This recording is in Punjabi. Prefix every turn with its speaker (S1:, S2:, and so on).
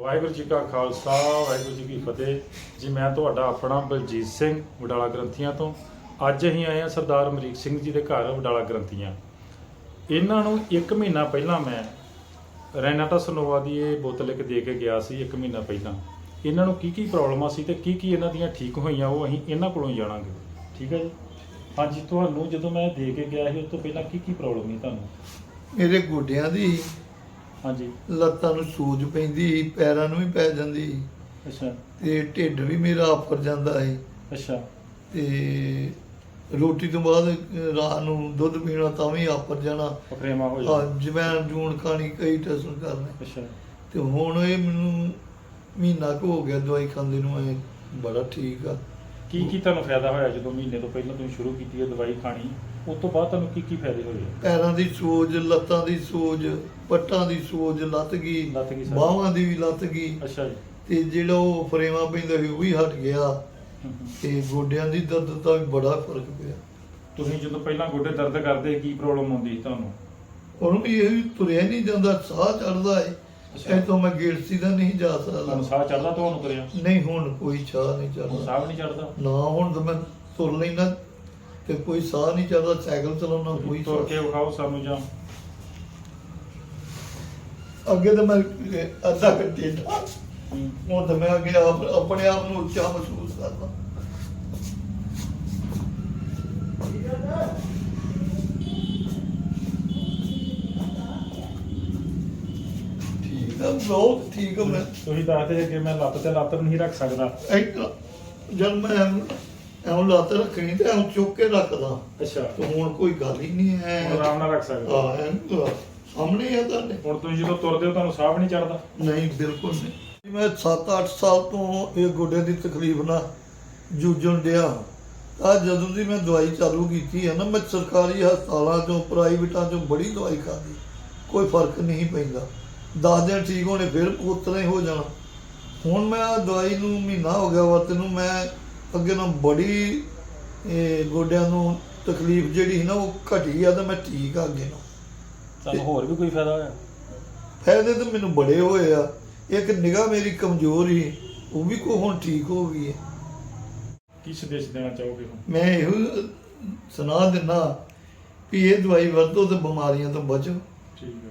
S1: ਵਾਹਿਗੁਰੂ ਜੀ ਕਾ ਖਾਲਸਾ, ਵਾਹਿਗੁਰੂ ਜੀ ਕੀ ਫਤਿਹ। ਜੀ, ਮੈਂ ਤੁਹਾਡਾ ਆਪਣਾ ਬਲਜੀਤ ਸਿੰਘ, ਵਡਾਲਾ ਗ੍ਰੰਥੀਆਂ ਤੋਂ। ਅੱਜ ਅਸੀਂ ਆਏ ਹਾਂ ਸਰਦਾਰ ਅਮਰੀਕ ਸਿੰਘ ਜੀ ਦੇ ਘਰ, ਵਡਾਲਾ ਗ੍ਰੰਥੀਆਂ। ਇਹਨਾਂ ਨੂੰ 1 ਮਹੀਨਾ ਪਹਿਲਾਂ ਮੈਂ ਰੈਨਾਟਾ ਸਨੋਵਾ ਦੀ ਇਹ ਬੋਤਲ ਇੱਕ ਦੇ ਕੇ ਗਿਆ ਸੀ 1 ਮਹੀਨਾ ਪਹਿਲਾਂ। ਇਹਨਾਂ ਨੂੰ ਕੀ ਕੀ ਪ੍ਰੋਬਲਮਾਂ ਸੀ ਤੇ ਕੀ ਕੀ ਇਹਨਾਂ ਦੀਆਂ ਠੀਕ ਹੋਈਆਂ, ਉਹ ਅਸੀਂ ਇਹਨਾਂ ਕੋਲੋਂ ਹੀ ਜਾਣਾਂਗੇ। ਠੀਕ ਹੈ ਜੀ? ਹਾਂਜੀ, ਤੁਹਾਨੂੰ ਜਦੋਂ ਮੈਂ ਦੇ ਕੇ ਗਿਆ ਸੀ, ਉਸ ਤੋਂ ਪਹਿਲਾਂ ਕੀ ਕੀ ਪ੍ਰੋਬਲਮ ਸੀ ਤੁਹਾਨੂੰ?
S2: ਮੇਰੇ ਗੋਡਿਆਂ ਦੀ
S1: ਹਾਂਜੀ।
S2: ਲੱਤਾਂ ਨੂੰ ਸੂਜ ਪੈਂਦੀ ਪੈਰਾਂ ਨੂੰ ਵੀ ਪੈ ਜਾਂਦੀ
S1: ਅੱਛਾ।
S2: ਤੇ ਢਿੱਡ ਵੀ ਮੇਰਾ ਆਫਰ ਜਾਂਦਾ ਸੀ।
S1: ਅੱਛਾ।
S2: ਤੇ ਰੋਟੀ ਤੋਂ ਬਾਅਦ ਰਾਤ ਨੂੰ ਦੁੱਧ ਪੀਣਾ ਤਾਂ ਵੀ ਆਫਰ ਜਾਣਾ।
S1: ਫਰੇਮਾ ਹੋ
S2: ਜਵੈਣ ਜੂਣ ਖਾਣੀ ਕਈ ਟੈਸਟ ਕਰਨੇ।
S1: ਅੱਛਾ।
S2: ਤੇ ਹੁਣ ਇਹ ਮੈਨੂੰ ਮਹੀਨਾ ਕੁ ਹੋ ਗਿਆ ਦਵਾਈ ਖਾਂਦੇ ਨੂੰ ਇਹ ਬੜਾ ਠੀਕ ਆ।
S1: ਕੀ ਕੀ ਤੁਹਾਨੂੰ ਫਾਇਦਾ ਹੋਇਆ ਜਦੋਂ ਮਹੀਨੇ ਤੋਂ ਪਹਿਲਾਂ ਤੁਸੀਂ ਸ਼ੁਰੂ ਕੀਤੀ ਹੈ ਦਵਾਈ ਖਾਣੀ? ਉਸ ਤੋਂ ਬਾਅਦ ਤੁਹਾਨੂੰ ਕੀ ਕੀ ਫਾਇਦੇ ਹੋਏ?
S2: ਪੈਰਾਂ ਦੀ ਸੋਜ ਲੱਤਾਂ ਦੀ ਸੋਜ ਪੱਟਾਂ ਦੀ ਸੋਜ ਲੱਤ ਗਈ
S1: ਲੱਤ ਗਈ ਸਾਰੀ।
S2: ਬਾਹਾਂ ਦੀ ਵੀ ਲੱਤ ਗਈ।
S1: ਅੱਛਾ ਜੀ।
S2: ਤੇ ਜਿਹੜਾ ਉਹ ਫਰੇਵਾ ਪੈਂਦਾ ਸੀ ਉਹ ਵੀ ਹਟ ਗਿਆ।
S1: ਹਮ ਹਮ।
S2: ਤੇ ਗੋਡਿਆਂ ਦੀ ਦਰਦ ਦਾ ਵੀ ਬੜਾ ਫ਼ਰਕ ਪਿਆ।
S1: ਤੁਸੀਂ ਜਦੋਂ ਪਹਿਲਾਂ ਗੋਡੇ ਦਰਦ ਕਰਦੇ ਕੀ ਪ੍ਰੋਬਲਮ ਹੁੰਦੀ ਸੀ ਤੁਹਾਨੂੰ?
S2: ਉਹਨੂੰ ਵੀ ਇਹ ਵੀ ਤੁਰਿਆ ਨਹੀਂ ਜਾਂਦਾ ਸਾਹ ਚੜਦਾ ਹੈ। ਇਹ ਤੋਂ ਮੈਂ ਗੇੜਸੀ ਦਾ ਨਹੀਂ ਜਾ ਸਕਦਾ।
S1: ਸਾਹ ਚੜਦਾ ਤੁਹਾਨੂੰ ਕਰਿਆ।
S2: ਨਹੀਂ ਹੁਣ ਕੋਈ ਸਾਹ ਨਹੀਂ
S1: ਹੁਣ
S2: ਚੜਦਾ
S1: ਸਾਹ ਵੀ ਨਹੀਂ ਚੜਦਾ।
S2: ਨਾ ਹੁਣ ਤਾਂ ਮੈਂ ਤੁਰ ਲੈਣਾ ਤੇ ਕੋਈ ਸਾਹ ਨਹੀਂ ਚੜਦਾ ਸਾਈਕਲ ਚਲਾਉਣਾ ਕੋਈ
S1: ਤੁਰ ਕੇ
S2: ਸਾਹ
S1: ਵਿਖਾਓ ਸਾਨੂੰ ਜਾਂ।
S2: ਅੱਗੇ ਤਾਂ ਮੈਂ ਅੱਧਾ ਘੰਟੇ ਦਾ। ਹੁਣ ਤਾਂ ਮੈਂ ਅੱਗੇ ਆਪ- ਆਪਣੇ ਆਪ ਨੂੰ ਉੱਚਾ ਮਹਿਸੂਸ ਕਰਦਾ। ਆ ਬਹੁਤ ਠੀਕ ਆ ਮੈਂ।
S1: ਤੁਸੀਂ ਦੱਸਦੇ ਕਿ ਮੈਂ ਲੱਤ ਤੇ ਲੱਤ ਨਹੀਂ ਰੱਖ ਸਕਦਾ।
S2: ਇੱਕ ਜਦ ਮੈਂ ਐਉਂ ਲੱਤ ਰੱਖਣੀ ਤੇ ਐਉਂ ਚੁੱਕ ਕੇ ਰੱਖਦਾ।
S1: ਅੱਛਾ।
S2: ਤੇ ਹੁਣ ਕੋਈ ਗੱਲ ਹੀ ਨਹੀਂ ਹੈ।
S1: ਹੁਣ ਆਰਾਮ ਨਾਲ ਰੱਖ ਸਕਦੇ।
S2: ਆ ਐਂ ਸਾਹਮਣੇ ਆ ਤੁਹਾਡੇ।
S1: ਹੁਣ ਤੁਸੀਂ ਜਦੋਂ ਤੁਰਦੇ ਹੋ ਤੁਹਾਨੂੰ ਸਾਹ ਵੀ ਨਹੀਂ ਚੜਦਾ।
S2: ਨਹੀਂ ਬਿਲਕੁਲ ਨਹੀਂ। ਮੈਂ 7-8 ਸਾਲ ਤੋਂ ਇਹ ਗੋਡੇ ਦੀ ਤਕਲੀਫ ਨਾਲ ਜੂਝਣ ਡਿਆ। ਆ ਜਦੋਂ ਦੀ ਮੈਂ ਦਵਾਈ ਚਾਲੂ ਕੀਤੀ ਹੈ ਨਾ ਮੈਂ ਸਰਕਾਰੀ ਹਸਪਤਾਲਾਂ ਚੋਂ ਪ੍ਰਾਈਵੇਟਾਂ ਚੋਂ ਬੜੀ ਦਵਾਈ ਖਾਦੀ ਕੋਈ ਫ਼ਰਕ ਨਹੀਂ ਪੈਂਦਾ। 10 ਦਿਨ ਠੀਕ ਹੋਣੇ ਫਿਰ ਉਤਰਾ ਹੀ ਹੋ ਜਾਣਾ। ਹੁਣ ਮੈਂ ਦਵਾਈ ਨੂੰ ਮਹੀਨਾ ਹੋ ਗਿਆ ਵਰਤ ਨੂੰ ਮੈਂ ਅੱਗੇ ਨਾਲ ਬੜੀ ਇਹ ਗੋਡਿਆਂ ਨੂੰ ਤਕਲੀਫ ਜਿਹੜੀ ਸੀ ਨਾ ਉਹ ਘਟੀ ਆ ਤਾਂ ਮੈਂ ਠੀਕ ਆ ਅੱਗੇ ਨਾਲ।
S1: ਤੁਹਾਨੂੰ ਹੋਰ ਵੀ ਕੋਈ ਫਾਇਦਾ ਹੋਇਆ?
S2: ਫਾਇਦੇ ਤਾਂ ਮੈਨੂੰ ਬੜੇ ਹੋਏ ਆ। ਇੱਕ ਨਿਗਾਹ ਮੇਰੀ ਕਮਜ਼ੋਰ ਸੀ ਉਹ ਵੀ ਕੋ ਹੁਣ ਠੀਕ ਹੋ ਗਈ ਹੈ
S1: ਕੀ ਸੰਦੇਸ਼ ਦੇਣਾ ਚਾਹੋਗੇ ਹੁਣ?
S2: ਮੈਂ ਇਹੋ ਸੁਣਾ ਦਿੰਦਾ ਵੀ ਇਹ ਦਵਾਈ ਵਰਤੋ ਤੇ ਬਿਮਾਰੀਆਂ ਤੋਂ ਬਚੋ।
S1: ਠੀਕ ਹੈ